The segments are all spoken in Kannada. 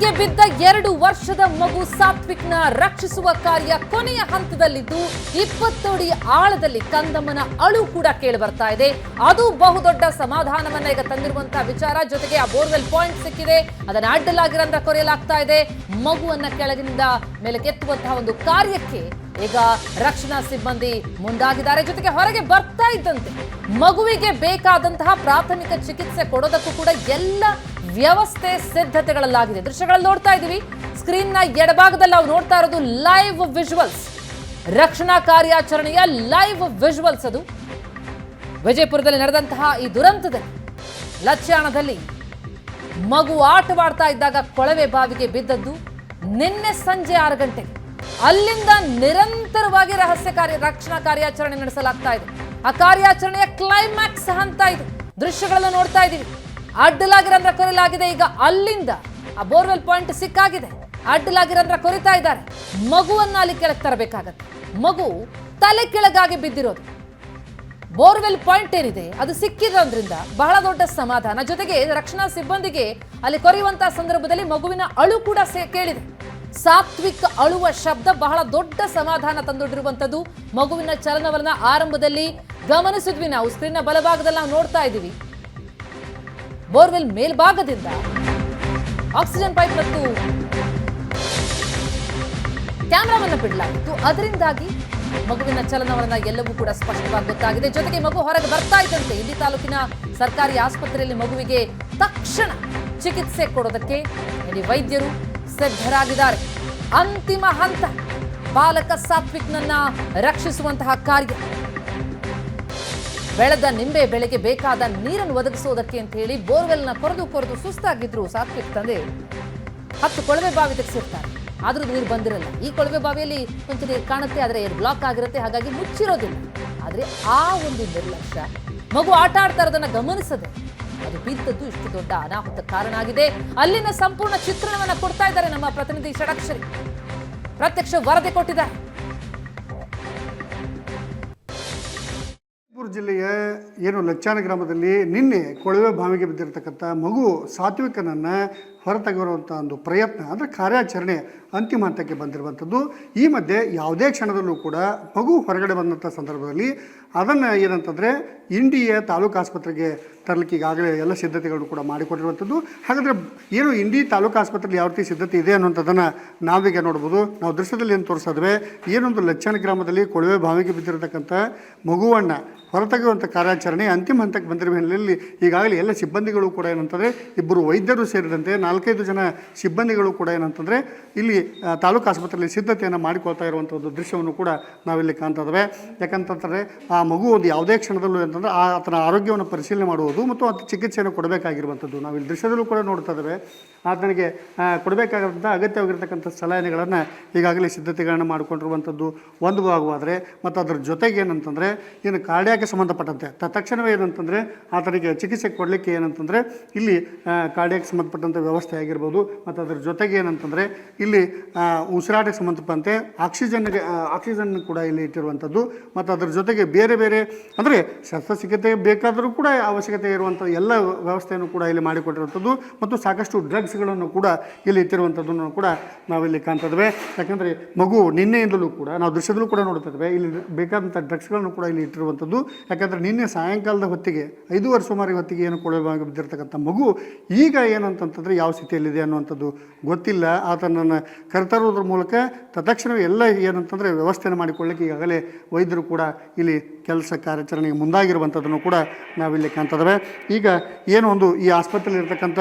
ಕೆಳಗೆ ಬಿದ್ದ ಎರಡು ವರ್ಷದ ಮಗು ಸಾತ್ವಿಕ್ನ ರಕ್ಷಿಸುವ ಕಾರ್ಯ ಕೊನೆಯ ಹಂತದಲ್ಲಿದ್ದು, ಇಪ್ಪತ್ತಡಿ ಆಳದಲ್ಲಿ ಕಂದಮ್ಮನ ಅಳು ಕೂಡ ಕೇಳಿ ಬರ್ತಾ ಇದೆ. ಅದು ಬಹುದೊಡ್ಡ ಸಮಾಧಾನವನ್ನ ಈಗ ತಂದಿರುವಂತಹ ವಿಚಾರ. ಜೊತೆಗೆ ಆ ಬೋರ್ವೆಲ್ ಪಾಯಿಂಟ್ ಸಿಕ್ಕಿದೆ. ಅದನ್ನ ಅಡ್ಡಲಾಗಿರಂದ್ರ ಕೊರೆಯಲಾಗ್ತಾ ಇದೆ. ಮಗುವನ್ನ ಕೆಳಗಿನಿಂದ ಮೇಲೆ ಕೆತ್ತುವಂತಹ ಒಂದು ಕಾರ್ಯಕ್ಕೆ ಈಗ ರಕ್ಷಣಾ ಸಿಬ್ಬಂದಿ ಮುಂದಾಗಿದ್ದಾರೆ. ಜೊತೆಗೆ ಹೊರಗೆ ಬರ್ತಾ ಇದ್ದಂತೆ ಮಗುವಿಗೆ ಬೇಕಾದಂತಹ ಪ್ರಾಥಮಿಕ ಚಿಕಿತ್ಸೆ ಕೊಡೋದಕ್ಕೂ ಕೂಡ ಎಲ್ಲ ವ್ಯವಸ್ಥೆ ಸಿದ್ಧತೆಗಳಲ್ಲಾಗಿದೆ. ದೃಶ್ಯಗಳಲ್ಲಿ ನೋಡ್ತಾ ಇದ್ದೀವಿ. ಸ್ಕ್ರೀನ್ನ ಎಡಭಾಗದಲ್ಲಿ ನಾವು ನೋಡ್ತಾ ಇರೋದು ಲೈವ್ ವಿಜುವಲ್ಸ್ ರಕ್ಷಣಾ ಕಾರ್ಯಾಚರಣೆಯ ಲೈವ್ ವಿಜುವಲ್ಸ್ ಅದು. ವಿಜಯಪುರದಲ್ಲಿ ನಡೆದಂತಹ ಈ ದುರಂತದಲ್ಲಿ ಲಚ್ಯಾಣದಲ್ಲಿ ಮಗು ಆಟವಾಡ್ತಾ ಇದ್ದಾಗ ಕೊಳವೆ ಬಾವಿಗೆ ಬಿದ್ದದ್ದು. ನಿನ್ನೆ ಸಂಜೆ ಆರು ಗಂಟೆಗೆ ಅಲ್ಲಿಂದ ನಿರಂತರವಾಗಿ ರಹಸ್ಯ ಕಾರ್ಯ, ರಕ್ಷಣಾ ಕಾರ್ಯಾಚರಣೆ ನಡೆಸಲಾಗ್ತಾ ಇದೆ. ಆ ಕಾರ್ಯಾಚರಣೆಯ ಕ್ಲೈಮ್ಯಾಕ್ಸ್ ಹಂತ ಇದು. ದೃಶ್ಯಗಳನ್ನು ನೋಡ್ತಾ ಇದ್ದೀವಿ. ಅಡ್ಡಲಾಗಿರಂದ್ರ ಕೊರಲಾಗಿದೆ. ಈಗ ಅಲ್ಲಿಂದ ಆ ಬೋರ್ವೆಲ್ ಪಾಯಿಂಟ್ ಸಿಕ್ಕಾಗಿದೆ. ಅಡ್ಡಲಾಗಿರಂದ್ರ ಕೊರಿತಾ ಇದ್ದಾರೆ. ಮಗುವನ್ನ ಅಲ್ಲಿ ಕೆಳಗೆ ತರಬೇಕಾಗತ್ತೆ. ಮಗು ತಲೆ ಕೆಳಗಾಗಿ ಬಿದ್ದಿರೋದು. ಬೋರ್ವೆಲ್ ಪಾಯಿಂಟ್ ಏನಿದೆ, ಅದು ಸಿಕ್ಕಿರೋದ್ರಿಂದ ಬಹಳ ದೊಡ್ಡ ಸಮಾಧಾನ. ಜೊತೆಗೆ ರಕ್ಷಣಾ ಸಿಬ್ಬಂದಿಗೆ ಅಲ್ಲಿ ಕೊರೆಯುವಂತಹ ಸಂದರ್ಭದಲ್ಲಿ ಮಗುವಿನ ಅಳು ಕೂಡ ಕೇಳಿದೆ. ಸಾತ್ವಿಕ್ ಅಳುವ ಶಬ್ದ ಬಹಳ ದೊಡ್ಡ ಸಮಾಧಾನ ತಂದೊಡ್ಡಿರುವಂತದ್ದು ಮಗುವಿನ ಚಲನವಲನ ಆರಂಭದಲ್ಲಿ ಗಮನಿಸಿದ್ವಿ ನಾವು. ಸ್ಕ್ರೀನ್ನ ಬಲಭಾಗದಲ್ಲಿ ನಾವು ನೋಡ್ತಾ ಇದ್ದೀವಿ. ಬೋರ್ವೆಲ್ ಮೇಲ್ಭಾಗದಿಂದ ಆಕ್ಸಿಜನ್ ಪೈಪ್ ಮತ್ತು ಕ್ಯಾಮ್ರಾವನ್ನ ಬಿಡಲಾಗಿತ್ತು. ಅದರಿಂದಾಗಿ ಮಗುವಿನ ಚಲನವಲನ ಎಲ್ಲವೂ ಕೂಡ ಸ್ಪಷ್ಟವಾಗಿ ಗೊತ್ತಾಗಿದೆ. ಜೊತೆಗೆ ಮಗು ಹೊರಗೆ ಬರ್ತಾ ಇದ್ದಂತೆ ಇಲ್ಲಿ ತಾಲೂಕಿನ ಸರ್ಕಾರಿ ಆಸ್ಪತ್ರೆಯಲ್ಲಿ ಮಗುವಿಗೆ ತಕ್ಷಣ ಚಿಕಿತ್ಸೆ ಕೊಡೋದಕ್ಕೆ ಇಲ್ಲಿ ವೈದ್ಯರು ಸಿದ್ಧರಾಗಿದ್ದಾರೆ. ಅಂತಿಮ ಹಂತ, ಬಾಲಕ ಸಾತ್ವಿಕ್ನನ್ನ ರಕ್ಷಿಸುವಂತಹ ಕಾರ್ಯ. ಬೆಳೆದ ನಿಂಬೆ ಬೆಳೆಗೆ ಬೇಕಾದ ನೀರನ್ನು ಒದಗಿಸೋದಕ್ಕೆ ಅಂತ ಹೇಳಿ ಬೋರ್ವೆಲ್ನ ಕೊರೆದು ಕೊರೆದು ಸುಸ್ತಾಗಿದ್ರು ಸಾತ್ವಿಕ್ ತಂದೆ. ಹತ್ತು ಕೊಳವೆ ಬಾವಿ ತೆಗೆಸಿರ್ತಾರೆ. ಆದ್ರೂ ನೀರು ಬಂದಿರಲ್ಲ. ಈ ಕೊಳವೆ ಬಾವಿಯಲ್ಲಿ ಕೊಂಚ ನೀರು ಕಾಣುತ್ತೆ, ಆದರೆ ಬ್ಲಾಕ್ ಆಗಿರುತ್ತೆ, ಹಾಗಾಗಿ ಮುಚ್ಚಿರೋದಿಲ್ಲ. ಆದರೆ ಆ ಒಂದು ನಿರ್ಲಕ್ಷ್ಯ ಮಗು ಆಟ ಆಡ್ತಾ ಇರೋದನ್ನ ಗಮನಿಸದೆ ಅದು ಬಿದ್ದದ್ದು ಇಷ್ಟು ದೊಡ್ಡ ಅನಾಹುತ ಕಾರಣ ಆಗಿದೆ. ಅಲ್ಲಿನ ಸಂಪೂರ್ಣ ಚಿತ್ರಣವನ್ನು ಕೊಡ್ತಾ ಇದ್ದಾರೆ ನಮ್ಮ ಪ್ರತಿನಿಧಿ ಷಡಕ್ಷರಿ. ಪ್ರತ್ಯಕ್ಷ ವರದಿ ಕೊಟ್ಟಿದ್ದಾರೆ. ಜಿಲ್ಲೆಯ ಏನು ಲಚ್ಚಾನ ಗ್ರಾಮದಲ್ಲಿ ನಿನ್ನೆ ಕೊಳವೆ ಬಾವಿಗೆ ಬಿದ್ದಿರತಕ್ಕಂಥ ಮಗು ಸಾತ್ವಿಕನನ್ನು ಹೊರತೆಗೆರುವಂಥ ಒಂದು ಪ್ರಯತ್ನ, ಅಂದರೆ ಕಾರ್ಯಾಚರಣೆ ಅಂತಿಮ ಹಂತಕ್ಕೆ ಬಂದಿರುವಂಥದ್ದು. ಈ ಮಧ್ಯೆ ಯಾವುದೇ ಕ್ಷಣದಲ್ಲೂ ಕೂಡ ಮಗು ಹೊರಗಡೆ ಬಂದಂಥ ಸಂದರ್ಭದಲ್ಲಿ ಅದನ್ನು ಏನಂತಂದರೆ ಇಂಡಿಯ ತಾಲೂಕು ಆಸ್ಪತ್ರೆಗೆ ತರಲಿಕ್ಕೆ ಈಗಾಗಲೇ ಎಲ್ಲ ಸಿದ್ಧತೆಗಳನ್ನು ಕೂಡ ಮಾಡಿಕೊಟ್ಟಿರುವಂಥದ್ದು. ಹಾಗಾದರೆ ಏನು ಇಂಡಿ ತಾಲೂಕು ಆಸ್ಪತ್ರೆಯಲ್ಲಿ ಯಾವ ರೀತಿ ಸಿದ್ಧತೆ ಇದೆ ಅನ್ನುವಂಥದ್ದನ್ನು ನಾವೀಗ ನೋಡ್ಬೋದು. ನಾವು ದೃಶ್ಯದಲ್ಲಿ ಏನು ತೋರಿಸಿದ್ವಿ ಏನೊಂದು ಲಚ್ಚನ ಗ್ರಾಮದಲ್ಲಿ ಕೊಳವೆ ಬಾವಿಗೆ ಬಿದ್ದಿರತಕ್ಕಂಥ ಮಗುವನ್ನು ಹೊರತೆಗೆಯುವಂಥ ಕಾರ್ಯಾಚರಣೆ ಅಂತಿಮ ಹಂತಕ್ಕೆ ಬಂದಿರುವ ಹಿನ್ನೆಲೆಯಲ್ಲಿ ಈಗಾಗಲೇ ಎಲ್ಲ ಸಿಬ್ಬಂದಿಗಳು ಕೂಡ ಏನಂತಂದರೆ ಇಬ್ಬರು ವೈದ್ಯರು ಸೇರಿದಂತೆ ನಾಲ್ಕೈದು ಜನ ಸಿಬ್ಬಂದಿಗಳು ಕೂಡ ಏನಂತಂದರೆ ಇಲ್ಲಿ ತಾಲೂಕು ಆಸ್ಪತ್ರೆಯಲ್ಲಿ ಸಿದ್ಧತೆಯನ್ನು ಮಾಡಿಕೊಳ್ತಾ ಇರುವಂಥದ್ದು ದೃಶ್ಯವನ್ನು ಕೂಡ ನಾವಿಲ್ಲಿ ಕಾಣ್ತಾ ಇದ್ದೇವೆ ಯಾಕಂತಂದರೆ ಆ ಮಗು ಒಂದು ಯಾವುದೇ ಕ್ಷಣದಲ್ಲೂ ಅಂತಂದರೆ ಆ ಆತನ ಆರೋಗ್ಯವನ್ನು ಪರಿಶೀಲನೆ ಮಾಡುವುದು ಮತ್ತು ಅದು ಚಿಕಿತ್ಸೆಯನ್ನು ಕೊಡಬೇಕಾಗಿರುವಂಥದ್ದು ನಾವು ಇಲ್ಲಿ ದೃಶ್ಯದಲ್ಲೂ ಕೂಡ ನೋಡ್ತಾ ಇದ್ದೇವೆ ಆತನಿಗೆ ಕೊಡಬೇಕಾಗಿರುವಂಥ ಅಗತ್ಯವಾಗಿರ್ತಕ್ಕಂಥ ಸಲಹೆಗಳನ್ನು ಈಗಾಗಲೇ ಸಿದ್ಧತೆಗಳನ್ನು ಮಾಡಿಕೊಂಡಿರುವಂಥದ್ದು ಒಂದು ಭಾಗವಾದರೆ ಮತ್ತು ಅದರ ಜೊತೆಗೆ ಏನಂತಂದರೆ ಏನು ಕಾರ್ಡಿಯಾಕ್ಕೆ ಸಂಬಂಧಪಟ್ಟಂತೆ. ತಕ್ಷಣವೇ ಏನಂತಂದರೆ ಆತನಿಗೆ ಚಿಕಿತ್ಸೆ ಕೊಡಲಿಕ್ಕೆ ಏನಂತಂದರೆ ಇಲ್ಲಿ ಕಾರ್ಡ್ಯಾಕ್ ಸಂಬಂಧಪಟ್ಟಂಥ ವ್ಯವಸ್ಥೆ ಆಗಿರ್ಬೋದು, ಮತ್ತು ಅದರ ಜೊತೆಗೆ ಏನಂತಂದರೆ ಇಲ್ಲಿ ಉಸಿರಾಟಕ್ಕೆ ಸಂಬಂಧಪಟ್ಟಂತೆ ಆಕ್ಸಿಜನ್ಗೆ ಆಕ್ಸಿಜನ್ ಕೂಡ ಇಲ್ಲಿ ಇಟ್ಟಿರುವಂಥದ್ದು, ಮತ್ತು ಅದರ ಜೊತೆಗೆ ಬೇರೆ ಬೇರೆ, ಅಂದರೆ ಶಸ್ತ್ರಚಿಕಿತ್ಸೆ ಬೇಕಾದರೂ ಕೂಡ ಅವಶ್ಯಕತೆ ಇರುವಂಥ ಎಲ್ಲ ವ್ಯವಸ್ಥೆಯನ್ನು ಕೂಡ ಇಲ್ಲಿ ಮಾಡಿಕೊಟ್ಟಿರುವಂಥದ್ದು, ಮತ್ತು ಸಾಕಷ್ಟು ಡ್ರಗ್ಸ್ಗಳನ್ನು ಕೂಡ ಇಲ್ಲಿ ಇಟ್ಟಿರುವಂಥದ್ದನ್ನು ಕೂಡ ನಾವಿಲ್ಲಿ ಕಾಣ್ತದ್ವೆ ಯಾಕಂದರೆ ಮಗು ನಿನ್ನೆಯಿಂದಲೂ ಕೂಡ, ನಾವು ದೃಶ್ಯದಲ್ಲೂ ಕೂಡ ನೋಡ್ತಿದ್ವಿ ಇಲ್ಲಿ ಬೇಕಾದಂಥ ಡ್ರಗ್ಸ್ಗಳನ್ನು ಕೂಡ ಇಲ್ಲಿ ಇಟ್ಟಿರುವಂಥದ್ದು. ಯಾಕಂದರೆ ನಿನ್ನೆ ಸಾಯಂಕಾಲದ ಹೊತ್ತಿಗೆ, ಐದೂವರೆ ಸುಮಾರಿಗೆ ಹೊತ್ತಿಗೆ ಏನು ಕೊಳವಾಗಿ ಬಿದ್ದಿರತಕ್ಕಂಥ ಮಗು, ಈಗ ಏನಂತಂತಂದರೆ ಯಾವ ಸ್ಥಿತಿಯಲ್ಲಿದೆ ಅನ್ನುವಂಥದ್ದು ಗೊತ್ತಿಲ್ಲ. ಆತನನ್ನು ಕರೆತರುವುದ್ರ ಮೂಲಕ ತತ್ಕ್ಷಣವೇ ಎಲ್ಲ ಏನಂತಂದರೆ ವ್ಯವಸ್ಥೆಯನ್ನು ಮಾಡಿಕೊಳ್ಳಕ್ಕೆ ಈಗಾಗಲೇ ವೈದ್ಯರು ಕೂಡ ಇಲ್ಲಿ ಕೆಲಸ ಕಾರ್ಯಾಚರಣೆಗೆ ಮುಂದಾಗಿರುವಂಥದ್ದನ್ನು ಕೂಡ ನಾವಿಲ್ಲಿ ಕಾಣ್ತದವೆ ಈಗ ಏನು ಒಂದು ಈ ಆಸ್ಪತ್ರೆಯಲ್ಲಿ ಇರ್ತಕ್ಕಂಥ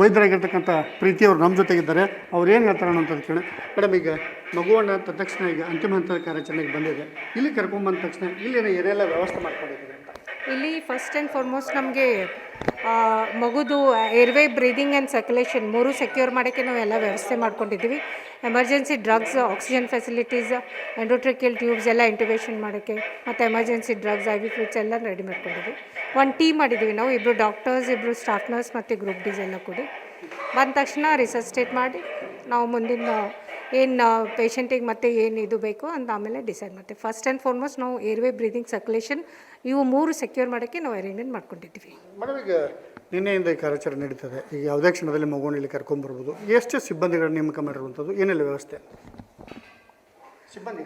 ವೈದ್ಯರಾಗಿರ್ತಕ್ಕಂಥ ಪ್ರೀತಿಯವರು ನಮ್ಮ ಜೊತೆಗಿದ್ದಾರೆ. ಅವ್ರು ಏನು ಹೇಳ್ತಾರೆ ಅನ್ನೋಂಥದ್ದು ಕೇಳಿ ಮೇಡಮ್, ಈಗ ಮಗುವನ್ನು ತಕ್ಷಣ ಈಗ ಅಂತಿಮ ಹಂತದ ಕಾರ್ಯಾಚರಣೆಗೆ ಬಂದಿದೆ. ಇಲ್ಲಿ ಕರ್ಕೊಂಡ್ಬಂದ ತಕ್ಷಣ ಇಲ್ಲಿನ ಏನೆಲ್ಲ ವ್ಯವಸ್ಥೆ ಮಾಡ್ಕೊಂಡಿದ್ದಾರೆ? ಅಂತ ಇಲ್ಲಿ ಫಸ್ಟ್ ಆ್ಯಂಡ್ ಫಾರ್ಮೋಸ್ಟ್ ನಮಗೆ ಮಗುದು ಏರ್ವೇ ಬ್ರೀದಿಂಗ್ ಆ್ಯಂಡ್ ಸರ್ಕ್ಯುಲೇಷನ್ ಮೂರು ಸೆಕ್ಯೂರ್ ಮಾಡೋಕ್ಕೆ ನಾವು ಎಲ್ಲ ವ್ಯವಸ್ಥೆ ಮಾಡ್ಕೊಂಡಿದ್ದೀವಿ emergency drugs oxygen facilities endotracheal tubes ಎಲ್ಲ ಇಂಟಿವೇಷನ್ ಮಾಡೋಕ್ಕೆ, ಮತ್ತು emergency drugs I V fluids ಎಲ್ಲ ರೆಡಿ ಮಾಡ್ಕೊಂಡಿದ್ವಿ. ಒಂದು ಟೀಮ್ ಮಾಡಿದ್ದೀವಿ ನಾವು ಇಬ್ಬರು ಡಾಕ್ಟರ್ಸ್ ಇಬ್ಬರು ಸ್ಟಾಫ್ ನರ್ಸ್ ಮತ್ತು ಗ್ರೂಪ್ ಡೀಸ್ ಎಲ್ಲ ಕೂಡಿ. ಬಂದ ತಕ್ಷಣ ರಿಸಸ್ಟೇಟ್ ಮಾಡಿ, ನಾವು ಮುಂದಿನ ಏನು ಪೇಷಂಟಿಗೆ ಮತ್ತೆ ಏನು ಇದು ಬೇಕು ಅಂತ ಆಮೇಲೆ ಡಿಸೈಡ್ ಮಾಡ್ತೀವಿ. ಫಸ್ಟ್ ಆ್ಯಂಡ್ ಫಾರ್ಮೋಸ್ಟ್ ನಾವು ಏರ್ವೇ ಬ್ರೀದಿಂಗ್ ಸರ್ಕ್ಯುಲೇಷನ್ ಇವು ಮೂರು ಸೆಕ್ಯೂರ್ ಮಾಡೋಕ್ಕೆ ನಾವು ಅರೇಂಜ್ಮೆಂಟ್ ಮಾಡ್ಕೊಂಡಿದ್ದೀವಿ. ಮೇಡಮ್ ಈಗ ನಿನ್ನೆಯಿಂದ ಈ ಕಾರ್ಯಾಚರಣೆ ನಡೀತದೆ. ಈಗ ಯಾವುದೇ ಕ್ಷಣದಲ್ಲಿ ಮಗುವನ್ನು ಇಲ್ಲಿ ಕರ್ಕೊಂಬರ್ಬೋದು. ಎಷ್ಟು ಸಿಬ್ಬಂದಿಗಳ ನೇಮಕ ಮಾಡಿರುವಂಥದ್ದು? ಏನೆಲ್ಲ ವ್ಯವಸ್ಥೆ? ಸಿಬ್ಬಂದಿ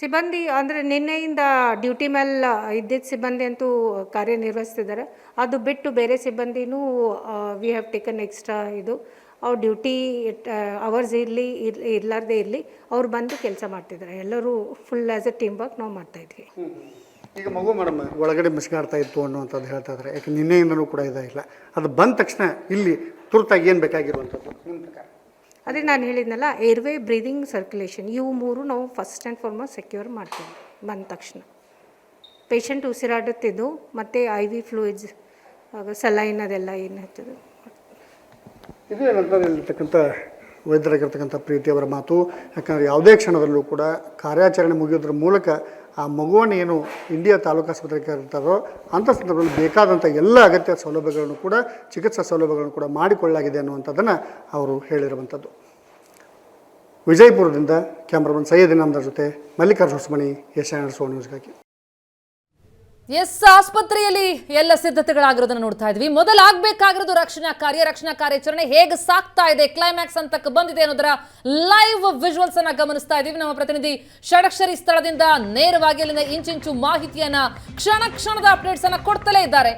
ಸಿಬ್ಬಂದಿ ಅಂದರೆ ನಿನ್ನೆಯಿಂದ ಡ್ಯೂಟಿ ಮೇಲೆ ಇದ್ದಿದ್ದ ಸಿಬ್ಬಂದಿ ಅಂತೂ ಕಾರ್ಯನಿರ್ವಹಿಸ್ತಿದ್ದಾರೆ. ಅದು ಬಿಟ್ಟು ಬೇರೆ ಸಿಬ್ಬಂದಿನೂ ವಿ ಹ್ಯಾವ್ ಟೇಕನ್ ಎಕ್ಸ್ಟ್ರಾ ಇದು. ಅವ್ರ ಡ್ಯೂಟಿ ಅವರ್ಸ್ ಇರಲಿ ಇರಲಾರ್ದೇ ಇರಲಿ ಅವ್ರು ಬಂದು ಕೆಲಸ ಮಾಡ್ತಿದ್ದಾರೆ. ಎಲ್ಲರೂ full as a team work ನಾವು ಮಾಡ್ತಾಯಿದ್ವಿ ಈಗ ಮಗು ಮೇಡಮ್ ಒಳಗಡೆ ಮಿಸ್ಗಾಡ್ತಾ ಇತ್ತು ಅನ್ನುವಂಥದ್ದು ಹೇಳ್ತಾ ಇದ್ದಾರೆ. ಯಾಕೆ ನಿನ್ನೆಯಿಂದನೂ ಕೂಡ ಇದಾಗಿಲ್ಲ ಅದು ಬಂದ ತಕ್ಷಣ ಇಲ್ಲಿ ತುರ್ತಾಗಿ ಏನು ಬೇಕಾಗಿರುವಂಥದ್ದು? ನಿಮ್ಮ ಪ್ರಕಾರ. ಅದೇ ನಾನು ಹೇಳಿದ್ನಲ್ಲ ಏರ್ವೇ ಬ್ರೀದಿಂಗ್ ಸರ್ಕ್ಯುಲೇಷನ್ ಇವು ಮೂರು ನಾವು ಫಸ್ಟ್ ಆ್ಯಂಡ್ ಫಾರ್ಮೋಸ್ಟ್ ಸೆಕ್ಯೂರ್ ಮಾಡ್ತೀವಿ ಬಂದ ತಕ್ಷಣ. ಪೇಷಂಟ್ ಉಸಿರಾಡುತ್ತಿದ್ದು ಮತ್ತು ಐ ವಿ ಫ್ಲೂಯಿಡ್ಸ್ ಸಲೈನ್ ಅದೆಲ್ಲ ಏನು ಹೇಳ್ತದೆ ಇದು ಏನಂತ ಇಲ್ಲಿರ್ತಕ್ಕಂಥ ವೈದ್ಯರಾಗಿರ್ತಕ್ಕಂಥ ಪ್ರೀತಿಯವರ ಮಾತು. ಯಾಕಂದರೆ ಯಾವುದೇ ಕ್ಷಣದಲ್ಲೂ ಕೂಡ ಕಾರ್ಯಾಚರಣೆ ಮುಗಿಯೋದ್ರ ಮೂಲಕ ಆ ಮಗುವನ್ನು ಏನು ಇಂಡಿಯಾ ತಾಲೂಕು ಆಸ್ಪತ್ರೆಗೆ ಇರ್ತಾರೋ ಅಂಥ ಸಂದರ್ಭದಲ್ಲಿ ಬೇಕಾದಂಥ ಎಲ್ಲ ಅಗತ್ಯ ಸೌಲಭ್ಯಗಳನ್ನು ಕೂಡ, ಚಿಕಿತ್ಸಾ ಸೌಲಭ್ಯಗಳನ್ನು ಕೂಡ ಮಾಡಿಕೊಳ್ಳಲಾಗಿದೆ ಅನ್ನುವಂಥದ್ದನ್ನು ಅವರು ಹೇಳಿರುವಂಥದ್ದು. ವಿಜಯಪುರದಿಂದ ಕ್ಯಾಮ್ರಾಮನ್ ಸೈಯದ್ ಇನಾಮ್ದಾರ್ ಜೊತೆ ಮಲ್ಲಿಕಾರ್ಜುನ ಹೊಸಮಣಿ ಏಷ್ಯಾನೆಟ್ ಸೋ ನ್ಯೂಸ್ಗಾಗಿ. ಎಸ್, ಆಸ್ಪತ್ರೆಯಲ್ಲಿ ಎಲ್ಲ ಸಿದ್ಧತೆಗಳಾಗಿರೋದನ್ನ ನೋಡ್ತಾ ಇದ್ವಿ. ಮೊದಲಾಗಬೇಕಾಗಿರೋದು ರಕ್ಷಣಾ ಕಾರ್ಯ, ರಕ್ಷಣಾ ಕಾರ್ಯಾಚರಣೆ ಹೇಗೆ ಸಾಕ್ತಾ ಇದೆ ಕ್ಲೈಮ್ಯಾಕ್ಸ್ ಹಂತಕ್ಕೆ ಬಂದಿದೆ ಅನ್ನೋದರ ಲೈವ್ ವಿಜುವಲ್ಸ್ ಅನ್ನ ಗಮನಿಸ್ತಾ ಇದೀವಿ ನಮ್ಮ ಪ್ರತಿನಿಧಿ ಷಡಕ್ಷರಿ ಸ್ಥಳದಿಂದ ನೇರವಾಗಿ ಅಲ್ಲಿಂದ ಇಂಚಿಂಚು ಮಾಹಿತಿಯನ್ನ ಕ್ಷಣ ಕ್ಷಣದ ಅಪ್ಡೇಟ್ಸ್ ಅನ್ನ ಕೊಡ್ತಲೇ ಇದ್ದಾರೆ.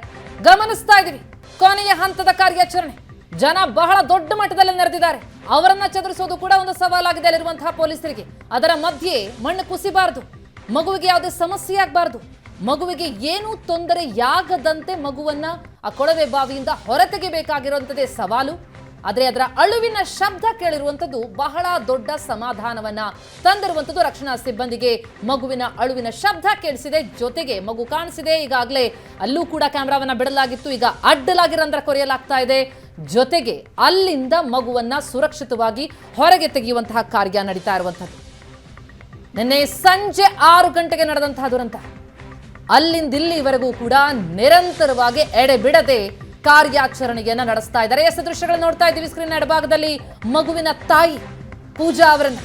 ಗಮನಿಸ್ತಾ ಇದೀವಿ ಕೊನೆಯ ಹಂತದ ಕಾರ್ಯಾಚರಣೆ. ಜನ ಬಹಳ ದೊಡ್ಡ ಮಟ್ಟದಲ್ಲಿ ನಡೆದಿದ್ದಾರೆ ಅವರನ್ನ ಚದುರಿಸೋದು ಕೂಡ ಒಂದು ಸವಾಲಾಗಿದೆ ಅಲ್ಲಿರುವಂತಹ ಪೊಲೀಸರಿಗೆ. ಅದರ ಮಧ್ಯೆ ಮಣ್ಣು ಕುಸಿಬಾರದು. ಮಗುವಿಗೆ ಯಾವುದೇ ಸಮಸ್ಯೆ ಆಗಬಾರದು. ಮಗುವಿಗೆ ಏನೂ ತೊಂದರೆಯಾಗದಂತೆ ಮಗುವನ್ನ ಆ ಕೊಳವೆ ಬಾವಿಯಿಂದ ಹೊರತೆಗೆಬೇಕಾಗಿರುವಂಥದ್ದೇ ಸವಾಲು. ಆದರೆ ಅದರ ಅಳುವಿನ ಶಬ್ದ ಕೇಳಿರುವಂಥದ್ದು ಬಹಳ ದೊಡ್ಡ ಸಮಾಧಾನವನ್ನ ತಂದಿರುವಂಥದ್ದು ರಕ್ಷಣಾ ಸಿಬ್ಬಂದಿಗೆ. ಮಗುವಿನ ಅಳುವಿನ ಶಬ್ದ ಕೇಳಿಸಿದೆ, ಜೊತೆಗೆ ಮಗು ಕಾಣಿಸಿದೆ. ಈಗಾಗಲೇ ಅಲ್ಲೂ ಕೂಡ ಕ್ಯಾಮ್ರಾವನ್ನ ಬಿಡಲಾಗಿತ್ತು. ಈಗ ಅಡ್ಡಲಾಗಿ ರಂಧ್ರ ಕೊರೆಯಲಾಗ್ತಾ ಇದೆ. ಜೊತೆಗೆ ಅಲ್ಲಿಂದ ಮಗುವನ್ನ ಸುರಕ್ಷಿತವಾಗಿ ಹೊರಗೆ ತೆಗೆಯುವಂತಹ ಕಾರ್ಯ ನಡೀತಾ ಇರುವಂಥದ್ದು ನಿನ್ನೆ ಸಂಜೆ ಆರು ಗಂಟೆಗೆ ನಡೆದಂತಹ ದುರಂತ. ಅಲ್ಲಿಂದ ಇಲ್ಲಿವರೆಗೂ ಕೂಡ ನಿರಂತರವಾಗಿ ಎಡೆಬಿಡದೆ ಕಾರ್ಯಾಚರಣೆಯನ್ನ ನಡೆಸ್ತಾ ಇದ್ದಾರೆ. ಎಸ್ ದೃಶ್ಯಗಳು ನೋಡ್ತಾ ಇದ್ದೀವಿ. ಸ್ಕ್ರೀನ್ ಎಡಭಾಗದಲ್ಲಿ ಮಗುವಿನ ತಾಯಿ ಪೂಜಾ ಅವರನ್ನ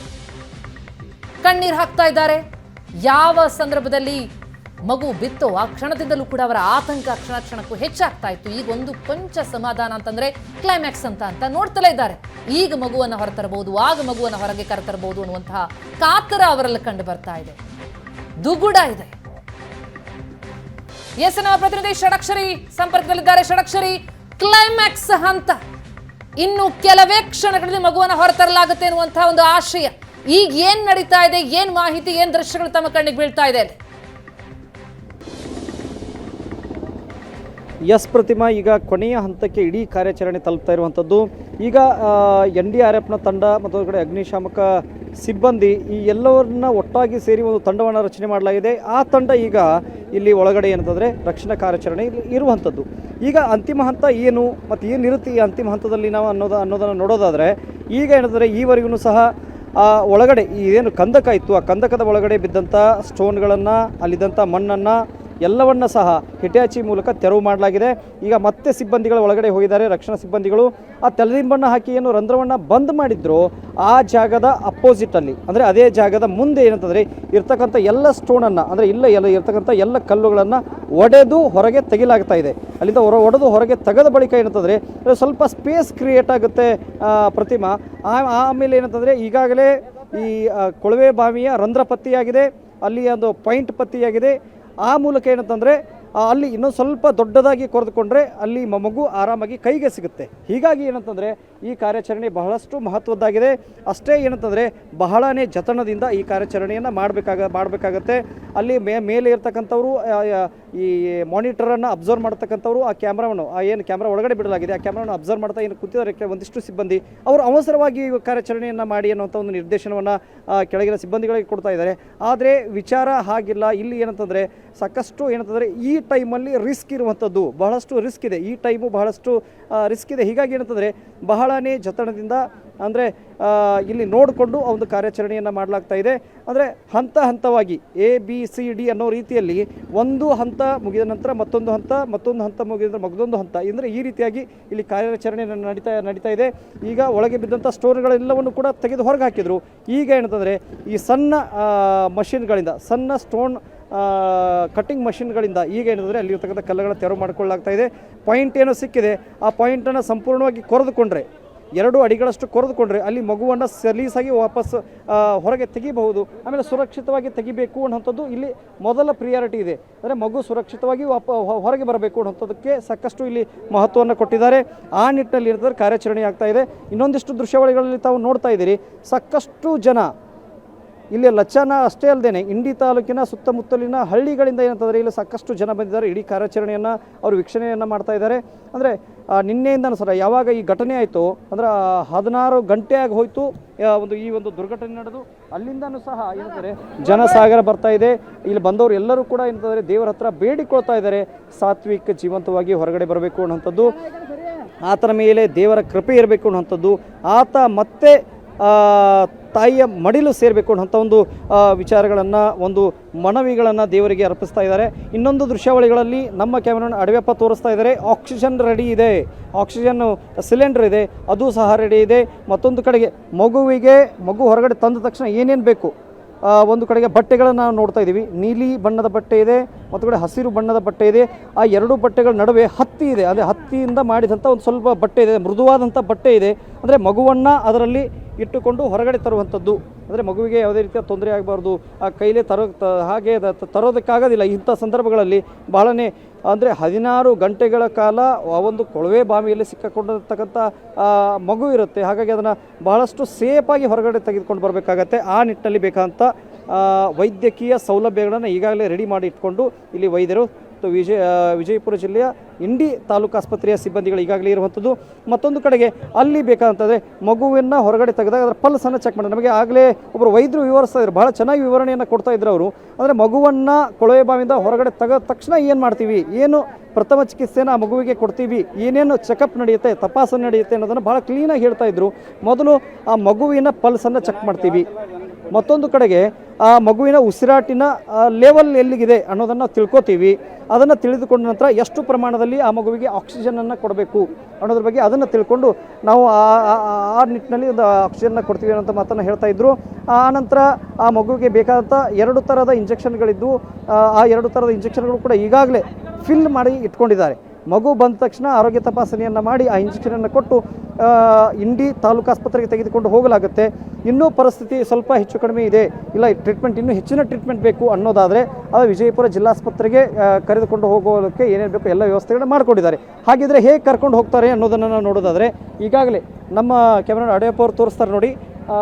ಕಣ್ಣೀರು ಹಾಕ್ತಾ ಇದ್ದಾರೆ. ಯಾವ ಸಂದರ್ಭದಲ್ಲಿ ಮಗು ಬಿತ್ತೋ ಆ ಕ್ಷಣದಿಂದಲೂ ಕೂಡ ಅವರ ಆತಂಕ ಕ್ಷಣ ಕ್ಷಣಕ್ಕೂ ಹೆಚ್ಚಾಗ್ತಾ ಇತ್ತು. ಈಗ ಒಂದು ಕೊಂಚ ಸಮಾಧಾನ ಅಂತಂದ್ರೆ ಕ್ಲೈಮ್ಯಾಕ್ಸ್ ಅಂತ ಅಂತ ನೋಡ್ತಲೇ ಇದ್ದಾರೆ. ಈಗ ಮಗುವನ್ನು ಹೊರತರಬಹುದು, ಆಗ ಮಗುವನ್ನು ಹೊರಗೆ ಕರೆತರಬಹುದು ಅನ್ನುವಂತಹ ಕಾತರ ಅವರಲ್ಲಿ ಕಂಡು ಬರ್ತಾ ಇದೆ. ದುಗುಡ ಇದೆ. ಎಸ್ ನಮ್ಮ ಪ್ರತಿನಿಧಿ ಷಡಕ್ಷರಿ ಸಂಪರ್ಕದಲ್ಲಿದ್ದಾರೆ. ಷಡಕ್ಷರಿ ಕ್ಲೈಮ್ಯಾಕ್ಸ್ ಹಂತ. ಇನ್ನು ಕೆಲವೇ ಕ್ಷಣಗಳಲ್ಲಿ ಮಗುವನ್ನು ಹೊರತರಲಾಗುತ್ತೆ ಅನ್ನುವಂತಹ ಒಂದು ಆಶಯ. ಈಗ ಏನ್ ನಡೀತಾ ಇದೆ, ಏನ್ ಮಾಹಿತಿ, ಏನ್ ದೃಶ್ಯಗಳು ತಮ್ಮ ಕಣ್ಣಿಗೆ ಬೀಳ್ತಾ ಇದೆ ಎಸ್ ಪ್ರತಿಮಾ ಈಗ ಕೊನೆಯ ಹಂತಕ್ಕೆ ಇಡೀ ಕಾರ್ಯಾಚರಣೆ ತಲುಪ್ತಾ ಇರುವಂಥದ್ದು. ಈಗ ಎನ್ ಡಿ ಆರ್ ಎಫ್ನ ತಂಡ ಮತ್ತು ಕಡೆ ಅಗ್ನಿಶಾಮಕ ಸಿಬ್ಬಂದಿ ಈ ಎಲ್ಲವನ್ನ ಒಟ್ಟಾಗಿ ಸೇರಿ ಒಂದು ತಂಡವನ್ನು ರಚನೆ ಮಾಡಲಾಗಿದೆ. ಆ ತಂಡ ಈಗ ಇಲ್ಲಿ ಒಳಗಡೆ ಏನಂತಂದರೆ ರಕ್ಷಣಾ ಕಾರ್ಯಾಚರಣೆ ಇರುವಂಥದ್ದು. ಈಗ ಅಂತಿಮ ಹಂತ ಏನು ಮತ್ತು ಏನಿರುತ್ತೆ ಈ ಅಂತಿಮ ಹಂತದಲ್ಲಿ ನಾವು ಅನ್ನೋದು, ಅನ್ನೋದನ್ನು ನೋಡೋದಾದರೆ, ಈಗ ಏನಂದರೆ ಈವರೆಗೂ ಸಹ, ಆ, ಒಳಗಡೆ ಏನು ಕಂದಕ ಇತ್ತು, ಆ ಕಂದಕದ ಒಳಗಡೆ ಬಿದ್ದಂಥ ಸ್ಟೋನ್ಗಳನ್ನು, ಅಲ್ಲಿದ್ದಂಥ ಮಣ್ಣನ್ನು ಎಲ್ಲವನ್ನ ಸಹ ಹಿಟ್ಯಾಚಿ ಮೂಲಕ ತೆರವು ಮಾಡಲಾಗಿದೆ. ಈಗ ಮತ್ತೆ ಸಿಬ್ಬಂದಿಗಳ ಒಳಗಡೆ ಹೋಗಿದ್ದಾರೆ, ರಕ್ಷಣಾ ಸಿಬ್ಬಂದಿಗಳು. ಆ ತೆಲದಿಂಬನ್ನು ಹಾಕಿ ಏನು ರಂಧ್ರವನ್ನು ಬಂದ್ ಮಾಡಿದ್ರು, ಆ ಜಾಗದ ಅಪೋಸಿಟಲ್ಲಿ ಅಂದರೆ ಅದೇ ಜಾಗದ ಮುಂದೆ ಏನಂತಂದರೆ ಇರ್ತಕ್ಕಂಥ ಎಲ್ಲ ಸ್ಟೋನನ್ನು ಅಂದರೆ ಇಲ್ಲ, ಎಲ್ಲ ಇರ್ತಕ್ಕಂಥ ಎಲ್ಲ ಕಲ್ಲುಗಳನ್ನು ಒಡೆದು ಹೊರಗೆ ತೆಗಿಲಾಗ್ತಾ ಇದೆ. ಅಲ್ಲಿಂದ ಹೊರ, ಒಡೆದು ಹೊರಗೆ ತೆಗೆದ ಬಳಿಕ ಏನಂತಂದರೆ ಸ್ವಲ್ಪ ಸ್ಪೇಸ್ ಕ್ರಿಯೇಟ್ ಆಗುತ್ತೆ ಪ್ರತಿಮಾ. ಆಮೇಲೆ ಏನಂತಂದರೆ ಈಗಾಗಲೇ ಈ ಕೊಳವೆ ಬಾವಿಯ ರಂಧ್ರ ಪತ್ತೆಯಾಗಿದೆ. ಅಲ್ಲಿ ಒಂದು ಪಾಯಿಂಟ್ ಪತ್ತೆಯಾಗಿದೆ. ಆ ಮೂಲಕ ಏನಂತಂದರೆ ಅಲ್ಲಿ ಇನ್ನೊಂದು ಸ್ವಲ್ಪ ದೊಡ್ಡದಾಗಿ ಕೊರೆದುಕೊಂಡ್ರೆ ಅಲ್ಲಿ ಮಗು ಆರಾಮಾಗಿ ಕೈಗೆ ಸಿಗುತ್ತೆ. ಹೀಗಾಗಿ ಏನಂತಂದರೆ, ಈ ಕಾರ್ಯಾಚರಣೆ ಬಹಳಷ್ಟು ಮಹತ್ವದ್ದಾಗಿದೆ. ಅಷ್ಟೇ ಏನಂತಂದರೆ, ಬಹಳನೇ ಜತನದಿಂದ ಈ ಕಾರ್ಯಾಚರಣೆಯನ್ನು ಮಾಡಬೇಕಾಗ, ಮಾಡಬೇಕಾಗತ್ತೆ. ಅಲ್ಲಿ ಮೇ, ಮೇಲೆ ಇರ್ತಕ್ಕಂಥವ್ರು ಈ ಮಾನಿಟರನ್ನು ಅಬ್ಸರ್ವ್ ಮಾಡ್ತಕ್ಕಂಥವ್ರು, ಆ ಕ್ಯಾಮ್ರಾವನ್ನು, ಆ ಏನು ಕ್ಯಾಮ್ರಾ ಒಳಗಡೆ ಬಿಡಲಾಗಿದೆ, ಆ ಕ್ಯಾಮ್ರಾವನ್ನು ಅಬ್ಸರ್ವ್ ಮಾಡ್ತಾ ಏನು ಕೂತಿದ್ದಾರೆ ಒಂದಿಷ್ಟು ಸಿಬ್ಬಂದಿ, ಅವರು ಅವಸರವಾಗಿ ಕಾರ್ಯಾಚರಣೆಯನ್ನು ಮಾಡಿ ಅನ್ನುವಂಥ ಒಂದು ನಿರ್ದೇಶನವನ್ನು ಕೆಳಗಿನ ಸಿಬ್ಬಂದಿಗಳಿಗೆ ಕೊಡ್ತಾ ಇದ್ದಾರೆ. ಆದರೆ ವಿಚಾರ ಹಾಗಿಲ್ಲ. ಇಲ್ಲಿ ಏನಂತಂದರೆ ಸಾಕಷ್ಟು ಏನಂತಂದರೆ ಈ ಟೈಮಲ್ಲಿ ರಿಸ್ಕ್ ಇರುವಂಥದ್ದು ಬಹಳಷ್ಟು ರಿಸ್ಕ್ ಇದೆ. ಈ ಟೈಮು ಬಹಳಷ್ಟು ರಿಸ್ಕ್ ಇದೆ. ಹೀಗಾಗಿ ಏನಂತಂದರೆ ಬಹಳನೇ ಜತನದಿಂದ, ಅಂದರೆ ಇಲ್ಲಿ ನೋಡಿಕೊಂಡು ಆ ಒಂದು ಕಾರ್ಯಾಚರಣೆಯನ್ನು ಮಾಡಲಾಗ್ತಾ ಇದೆ. ಅಂದರೆ ಹಂತ ಹಂತವಾಗಿ ಎ ಬಿ ಸಿ ಡಿ ಅನ್ನೋ ರೀತಿಯಲ್ಲಿ ಒಂದು ಹಂತ ಮುಗಿದ ನಂತರ ಮತ್ತೊಂದು ಹಂತ ಮತ್ತೊಂದು ಹಂತ ಮುಗಿದ ನಂತರ ಮಗದೊಂದು ಹಂತ ಅಂದರೆ ಈ ರೀತಿಯಾಗಿ ಇಲ್ಲಿ ಕಾರ್ಯಾಚರಣೆಯನ್ನು ನಡೀತಾ ನಡೀತಾ ಇದೆ. ಈಗ ಒಳಗೆ ಬಿದ್ದಂಥ ಸ್ಟೋನ್ಗಳೆಲ್ಲವನ್ನು ಕೂಡ ತೆಗೆದು ಹೊರಗೆ ಹಾಕಿದರು. ಈಗ ಏನಂತಂದರೆ ಈ ಸಣ್ಣ ಮಷಿನ್ಗಳಿಂದ, ಸಣ್ಣ ಸ್ಟೋನ್ ಕಟ್ಟಿಂಗ್ ಮಷಿನ್ಗಳಿಂದ ಈಗ ಏನಿದ್ರೆ ಅಲ್ಲಿರ್ತಕ್ಕಂಥ ಕಲ್ಲುಗಳ ತೆರವು ಮಾಡಿಕೊಳ್ಳಲಾಗ್ತಾ ಇದೆ. ಪಾಯಿಂಟ್ ಏನೋ ಸಿಕ್ಕಿದೆ. ಆ ಪಾಯಿಂಟನ್ನು ಸಂಪೂರ್ಣವಾಗಿ ಕೊರೆದುಕೊಂಡ್ರೆ, ಎರಡು ಅಡಿಗಳಷ್ಟು ಕೊರೆದುಕೊಂಡ್ರೆ ಅಲ್ಲಿ ಮಗುವನ್ನು ಸಲೀಸಾಗಿ ವಾಪಸ್ ಹೊರಗೆ ತೆಗಿಬಹುದು. ಆಮೇಲೆ ಸುರಕ್ಷಿತವಾಗಿ ತೆಗಿಬೇಕು ಅನ್ನೋಂಥದ್ದು ಇಲ್ಲಿ ಮೊದಲ ಪ್ರಿಯಾರಿಟಿ ಇದೆ. ಅಂದರೆ ಮಗು ಸುರಕ್ಷಿತವಾಗಿ ವಾಪ ಹೊರಗೆ ಬರಬೇಕು ಅನ್ನೋಂಥದ್ದಕ್ಕೆ ಸಾಕಷ್ಟು ಇಲ್ಲಿ ಮಹತ್ವವನ್ನು ಕೊಟ್ಟಿದ್ದಾರೆ. ಆ ನಿಟ್ಟಿನಲ್ಲಿ ಇರ್ತದೆ ಕಾರ್ಯಾಚರಣೆ ಆಗ್ತಾ ಇದೆ. ಇನ್ನೊಂದಿಷ್ಟು ದೃಶ್ಯಾವಳಿಗಳಲ್ಲಿ ತಾವು ನೋಡ್ತಾ ಇದ್ದೀರಿ. ಸಾಕಷ್ಟು ಜನ ಇಲ್ಲಿ ಲಚ್ಚಾನ ಅಷ್ಟೇ ಅಲ್ಲದೆ ಇಂಡಿ ತಾಲೂಕಿನ ಸುತ್ತಮುತ್ತಲಿನ ಹಳ್ಳಿಗಳಿಂದ ಏನಂತಂದರೆ ಇಲ್ಲಿ ಸಾಕಷ್ಟು ಜನ ಬಂದಿದ್ದಾರೆ. ಇಡೀ ಕಾರ್ಯಾಚರಣೆಯನ್ನು ಅವರು ವೀಕ್ಷಣೆಯನ್ನು ಮಾಡ್ತಾ ಇದ್ದಾರೆ. ಅಂದರೆ ನಿನ್ನೆಯಿಂದ ಸರ ಯಾವಾಗ ಈ ಘಟನೆ ಆಯಿತು, ಅಂದ್ರೆ ಹದಿನಾರು ಗಂಟೆ ಆಗಿ ಹೋಯಿತು ಒಂದು, ಈ ಒಂದು ದುರ್ಘಟನೆ ನಡೆದು, ಅಲ್ಲಿಂದನೂ ಸಹ ಏನಂತಾರೆ ಜನಸಾಗರ ಬರ್ತಾ ಇದೆ. ಇಲ್ಲಿ ಬಂದವರು ಎಲ್ಲರೂ ಕೂಡ ಏನಂತಂದರೆ ದೇವರ ಹತ್ರ ಬೇಡಿಕೊಳ್ತಾ ಇದ್ದಾರೆ. ಸಾತ್ವಿಕ ಜೀವಂತವಾಗಿ ಹೊರಗಡೆ ಬರಬೇಕು ಅನ್ನೋಂಥದ್ದು, ಆತನ ಮೇಲೆ ದೇವರ ಕೃಪೆ ಇರಬೇಕು ಅನ್ನೋಂಥದ್ದು, ಆತ ಮತ್ತೆ ತಾಯಿಯ ಮಡಿಲು ಸೇರಬೇಕು ಅನ್ನೋಂಥ ಒಂದು ವಿಚಾರಗಳನ್ನು, ಒಂದು ಮನವಿಗಳನ್ನು ದೇವರಿಗೆ ಅರ್ಪಿಸ್ತಾ ಇದ್ದಾರೆ. ಇನ್ನೊಂದು ದೃಶ್ಯಾವಳಿಗಳಲ್ಲಿ ನಮ್ಮ ಕ್ಯಾಮ್ರಾನ ಅಡವೆಪ್ಪ ತೋರಿಸ್ತಾ ಇದ್ದಾರೆ. ಆಕ್ಸಿಜನ್ ರೆಡಿ ಇದೆ. ಆಕ್ಸಿಜನ್ ಸಿಲಿಂಡರ್ ಇದೆ. ಅದು ಸಹ ರೆಡಿ ಇದೆ. ಮತ್ತೊಂದು ಕಡೆಗೆ ಮಗುವಿಗೆ, ಮಗು ಹೊರಗಡೆ ತಂದ ತಕ್ಷಣ ಏನೇನು ಬೇಕು? ಒಂದು ಕಡೆಗೆ ಬಟ್ಟೆಗಳನ್ನು ನಾವು ನೋಡ್ತಾ ಇದ್ದೀವಿ ನೀಲಿ ಬಣ್ಣದ ಬಟ್ಟೆ ಇದೆ. ಮತ್ತು ಕಡೆ ಹಸಿರು ಬಣ್ಣದ ಬಟ್ಟೆ ಇದೆ. ಆ ಎರಡು ಬಟ್ಟೆಗಳ ನಡುವೆ ಹತ್ತಿ ಇದೆ. ಅದೇ ಹತ್ತಿಯಿಂದ ಮಾಡಿದಂಥ ಒಂದು ಸ್ವಲ್ಪ ಬಟ್ಟೆ ಇದೆ. ಮೃದುವಾದಂಥ ಬಟ್ಟೆ ಇದೆ. ಅಂದರೆ ಮಗುವನ್ನು ಅದರಲ್ಲಿ ಇಟ್ಟುಕೊಂಡು ಹೊರಗಡೆ ತರುವಂಥದ್ದು. ಅಂದರೆ ಮಗುವಿಗೆ ಯಾವುದೇ ರೀತಿಯ ತೊಂದರೆ ಆಗಬಾರ್ದು. ಆ ಕೈಲೇ ತರೋ ತ ಹಾಗೆ ತರೋದಕ್ಕಾಗೋದಿಲ್ಲ. ಇಂಥ ಸಂದರ್ಭಗಳಲ್ಲಿ ಬಹಳನೇ ಅಂದರೆ ಹದಿನಾರು ಗಂಟೆಗಳ ಕಾಲ ಆ ಒಂದು ಕೊಳವೆ ಬಾವಿಯಲ್ಲಿ ಸಿಕ್ಕಾಕೊಂಡಿರ್ತಕ್ಕಂಥ ಮಗು ಇರುತ್ತೆ. ಹಾಗಾಗಿ ಅದನ್ನು ಬಹಳಷ್ಟು ಸೇಫಾಗಿ ಹೊರಗಡೆ ತೆಗೆದುಕೊಂಡು ಬರಬೇಕಾಗತ್ತೆ. ಆ ನಿಟ್ಟಿನಲ್ಲಿ ಆ, ವೈದ್ಯಕೀಯ ಸೌಲಭ್ಯಗಳನ್ನು ಈಗಾಗಲೇ ರೆಡಿ ಮಾಡಿ ಇಟ್ಕೊಂಡು ಇಲ್ಲಿ ವೈದ್ಯರು ವಿಜಯ ವಿಜಯಪುರ ಜಿಲ್ಲೆಯ ಇಂಡಿ ತಾಲೂಕು ಆಸ್ಪತ್ರೆಯ ಸಿಬ್ಬಂದಿಗಳು ಈಗಾಗಲೇ ಇರುವಂಥದ್ದು. ಮತ್ತೊಂದು ಕಡೆಗೆ ಅಲ್ಲಿ ಬೇಕಾದಂತಂದರೆ ಮಗುವನ್ನು ಹೊರಗಡೆ ತೆಗೆದಾಗ ಅದರ ಪಲ್ಸನ್ನು ಚೆಕ್ ಮಾಡಿ ನಮಗೆ ಆಗಲೇ ಒಬ್ಬರು ವೈದ್ಯರು ವಿವರಿಸ್ತಾ ಇದ್ರು. ಭಾಳ ಚೆನ್ನಾಗಿ ವಿವರಣೆಯನ್ನು ಕೊಡ್ತಾ ಇದ್ರು ಅವರು. ಅಂದರೆ ಮಗುವನ್ನು ಕೊಳವೆ ಬಾವಿಯಿಂದ ಹೊರಗಡೆ ತೆಗೆದ ತಕ್ಷಣ ಏನು ಮಾಡ್ತೀವಿ? ಏನು ಪ್ರಥಮ ಚಿಕಿತ್ಸೆನ ಆ ಮಗುವಿಗೆ ಕೊಡ್ತೀವಿ? ಏನೇನು ಚೆಕಪ್ ನಡೆಯುತ್ತೆ? ತಪಾಸಣೆ ನಡೆಯುತ್ತೆ ಅನ್ನೋದನ್ನು ಭಾಳ ಕ್ಲೀನಾಗಿ ಹೇಳ್ತಾ ಇದ್ರು. ಮೊದಲು ಆ ಮಗುವಿನ ಪಲ್ಸನ್ನು ಚೆಕ್ ಮಾಡ್ತೀವಿ. ಮತ್ತೊಂದು ಕಡೆಗೆ ಆ ಮಗುವಿನ ಉಸಿರಾಟಿನ ಲೆವೆಲ್ ಎಲ್ಲಿಗಿದೆ ಅನ್ನೋದನ್ನು ತಿಳ್ಕೊತೀವಿ. ಅದನ್ನು ತಿಳಿದುಕೊಂಡ ನಂತರ ಎಷ್ಟು ಪ್ರಮಾಣದಲ್ಲಿ ಆ ಮಗುವಿಗೆ ಆಕ್ಸಿಜನನ್ನು ಕೊಡಬೇಕು ಅನ್ನೋದ್ರ ಬಗ್ಗೆ ಅದನ್ನು ತಿಳ್ಕೊಂಡು ನಾವು ಆ- ನಿಟ್ಟಿನಲ್ಲಿ ಒಂದು ಆಕ್ಸಿಜನ್ನ ಕೊಡ್ತೀವಿ ಅನ್ನೋಂಥ ಮಾತನ್ನು ಹೇಳ್ತಾ ಇದ್ರು. ಆ ನಂತರ ಆ ಮಗುವಿಗೆ ಬೇಕಾದಂಥ ಎರಡು ಥರದ ಇಂಜೆಕ್ಷನ್ಗಳಿದ್ದು ಆ ಎರಡು ಥರದ ಇಂಜೆಕ್ಷನ್ಗಳು ಕೂಡ ಈಗಾಗಲೇ ಫಿಲ್ ಮಾಡಿ ಇಟ್ಕೊಂಡಿದ್ದಾರೆ. ಮಗು ಬಂದ ತಕ್ಷಣ ಆರೋಗ್ಯ ತಪಾಸಣೆಯನ್ನು ಮಾಡಿ ಆ ಇಂಜೆಕ್ಷನನ್ನು ಕೊಟ್ಟು ಇಂಡಿ ತಾಲೂಕು ಆಸ್ಪತ್ರೆಗೆ ತೆಗೆದುಕೊಂಡು ಹೋಗಲಾಗುತ್ತೆ. ಇನ್ನೂ ಪರಿಸ್ಥಿತಿ ಸ್ವಲ್ಪ ಹೆಚ್ಚು ಕಡಿಮೆ ಇದೆ. ಇಲ್ಲ ಟ್ರೀಟ್ಮೆಂಟ್ ಇನ್ನೂ ಹೆಚ್ಚಿನ ಟ್ರೀಟ್ಮೆಂಟ್ ಬೇಕು ಅನ್ನೋದಾದರೆ ಅದು ವಿಜಯಪುರ ಜಿಲ್ಲಾಸ್ಪತ್ರೆಗೆ ಆ, ಕರೆದುಕೊಂಡು ಹೋಗೋದಕ್ಕೆ ಏನೇನು ಬೇಕು ಎಲ್ಲ ವ್ಯವಸ್ಥೆಗಳನ್ನ ಮಾಡಿಕೊಂಡಿದ್ದಾರೆ. ಹಾಗಿದ್ರೆ ಹೇಗೆ ಕರ್ಕೊಂಡು ಹೋಗ್ತಾರೆ ಅನ್ನೋದನ್ನು ನಾವು ನೋಡೋದಾದರೆ ಈಗಾಗಲೇ ನಮ್ಮ ಕ್ಯಾಮ್ರಾ ಅಡೆಯಪ್ಪ ಅವರು ತೋರಿಸ್ತಾರೆ ನೋಡಿ. ಆ,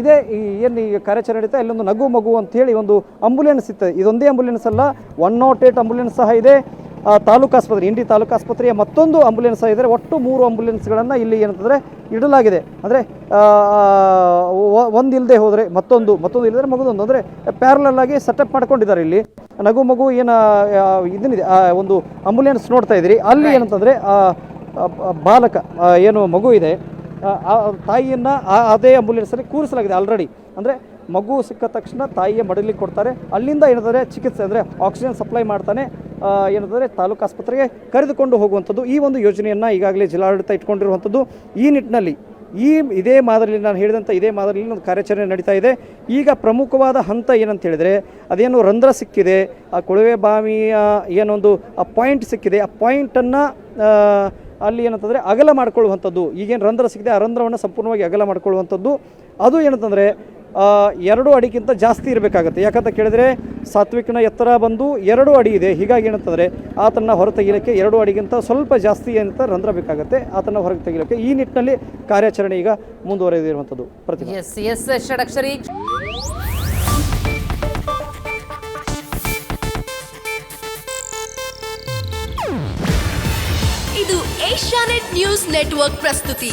ಇದೇ ಈ ಏನು ಈಗ ಕಾರ್ಯಾಚರಣೆ ನಡೀತಾ ಇಲ್ಲೊಂದು ನಗು ಮಗು ಅಂತೇಳಿ ಒಂದು ಅಂಬುಲೆನ್ಸ್ ಇತ್ತು. ಇದೊಂದೇ ಅಂಬುಲೆನ್ಸ್ ಅಲ್ಲ ಒನ್ ನಾಟ್ ಏಟ್ ಅಂಬುಲೆನ್ಸ್ ಸಹ ಇದೆ. ಆ, ತಾಲೂಕು ಆಸ್ಪತ್ರೆ ಇಂಡಿ ತಾಲೂಕು ಆಸ್ಪತ್ರೆಯ ಮತ್ತೊಂದು ಆಂಬ್ಯುಲೆನ್ಸ್ ಇದ್ದರೆ ಒಟ್ಟು ಮೂರು ಆಂಬ್ಯುಲೆನ್ಸ್ಗಳನ್ನು ಇಲ್ಲಿ ಏನಂತಂದರೆ ಇಡಲಾಗಿದೆ. ಅಂದರೆ ಒಂದು ಇಲ್ಲದೆ ಹೋದರೆ ಮತ್ತೊಂದು ಮತ್ತೊಂದು ಇಲ್ಲದ್ರೆ ಮಗದೊಂದು ಅಂದರೆ ಪ್ಯಾರಲಲ್ ಆಗಿ ಸೆಟಪ್ ಮಾಡ್ಕೊಂಡಿದ್ದಾರೆ ಇಲ್ಲಿ. ನಗು ಮಗು ಏನು ಇದನ್ನಿದೆ ಒಂದು ಆಂಬ್ಯುಲೆನ್ಸ್ ನೋಡ್ತಾ ಇದ್ದೀರಿ. ಅಲ್ಲಿ ಏನಂತಂದರೆ ಬಾಲಕ ಏನು ಮಗು ಇದೆ ತಾಯಿಯನ್ನು ಅದೇ ಆಂಬುಲೆನ್ಸಲ್ಲಿ ಕೂರಿಸಲಾಗಿದೆ ಆಲ್ರೆಡಿ ಅಂದರೆ ಮಗು ಸಿಕ್ಕ ತಕ್ಷಣ ತಾಯಿಯ ಮಡಲಿಗೆ ಕೊಡ್ತಾರೆ. ಅಲ್ಲಿಂದ ಏನಂದರೆ ಚಿಕಿತ್ಸೆ ಅಂದರೆ ಆಕ್ಸಿಜನ್ ಸಪ್ಲೈ ಮಾಡ್ತಾನೆ. ಆ, ಏನಂದರೆ ತಾಲೂಕು ಆಸ್ಪತ್ರೆಗೆ ಕರೆದುಕೊಂಡು ಹೋಗುವಂಥದ್ದು ಈ ಒಂದು ಯೋಜನೆಯನ್ನು ಈಗಾಗಲೇ ಜಿಲ್ಲಾಡಳಿತ ಇಟ್ಕೊಂಡಿರುವಂಥದ್ದು ಈ ನಿಟ್ಟಿನಲ್ಲಿ. ಈ ಇದೇ ಮಾದರಿಯಲ್ಲಿ ನಾನು ಹೇಳಿದಂಥ ಇದೇ ಮಾದರಿಯಲ್ಲಿ ಒಂದು ಕಾರ್ಯಾಚರಣೆ ನಡೀತಾ ಇದೆ. ಈಗ ಪ್ರಮುಖವಾದ ಹಂತ ಏನಂತ ಹೇಳಿದರೆ ಅದೇನು ರಂಧ್ರ ಸಿಕ್ಕಿದೆ ಆ ಕೊಳವೆ ಬಾವಿಯ ಏನೊಂದು ಆ ಪಾಯಿಂಟ್ ಸಿಕ್ಕಿದೆ ಆ ಪಾಯಿಂಟನ್ನು ಅಲ್ಲಿ ಏನಂತಂದರೆ ಅಗಲ ಮಾಡ್ಕೊಳ್ಳುವಂಥದ್ದು. ಈಗೇನು ರಂಧ್ರ ಸಿಕ್ಕಿದೆ ಆ ರಂಧ್ರವನ್ನು ಸಂಪೂರ್ಣವಾಗಿ ಅಗಲ ಮಾಡಿಕೊಳ್ಳುವಂಥದ್ದು. ಅದು ಏನಂತಂದರೆ ಎರಡು ಅಡಿಗಿಂತ ಜಾಸ್ತಿ ಇರಬೇಕಾಗುತ್ತೆ. ಯಾಕಂತ ಕೇಳಿದರೆ ಸಾತ್ವಿಕನ ಎತ್ತರ ಬಂದು ಎರಡು ಅಡಿ ಇದೆ. ಹೀಗಾಗಿ ಏನಂತಂದರೆ ಆತನ ಹೊರ ತೆಗಿಲಿಕ್ಕೆ ಎರಡು ಅಡಿಗಿಂತ ಸ್ವಲ್ಪ ಜಾಸ್ತಿ ಏನಂತ ರಂಧ್ರ ಬೇಕಾಗುತ್ತೆ ಆತನ ಹೊರಗೆ ತೆಗಿಲಿಕ್ಕೆ ಈ ನಿಟ್ಟಿನಲ್ಲಿ ಕಾರ್ಯಾಚರಣೆ ಈಗ ಮುಂದುವರೆದಿರುವಂಥದ್ದು. ಪ್ರತಿ ಎಸ್ ಎಸ್ ಷಡಕ್ಷರಿ. ಇದು ಏಷ್ಯಾನೆಟ್ ನ್ಯೂಸ್ ನೆಟ್ವರ್ಕ್ ಪ್ರಸ್ತುತಿ.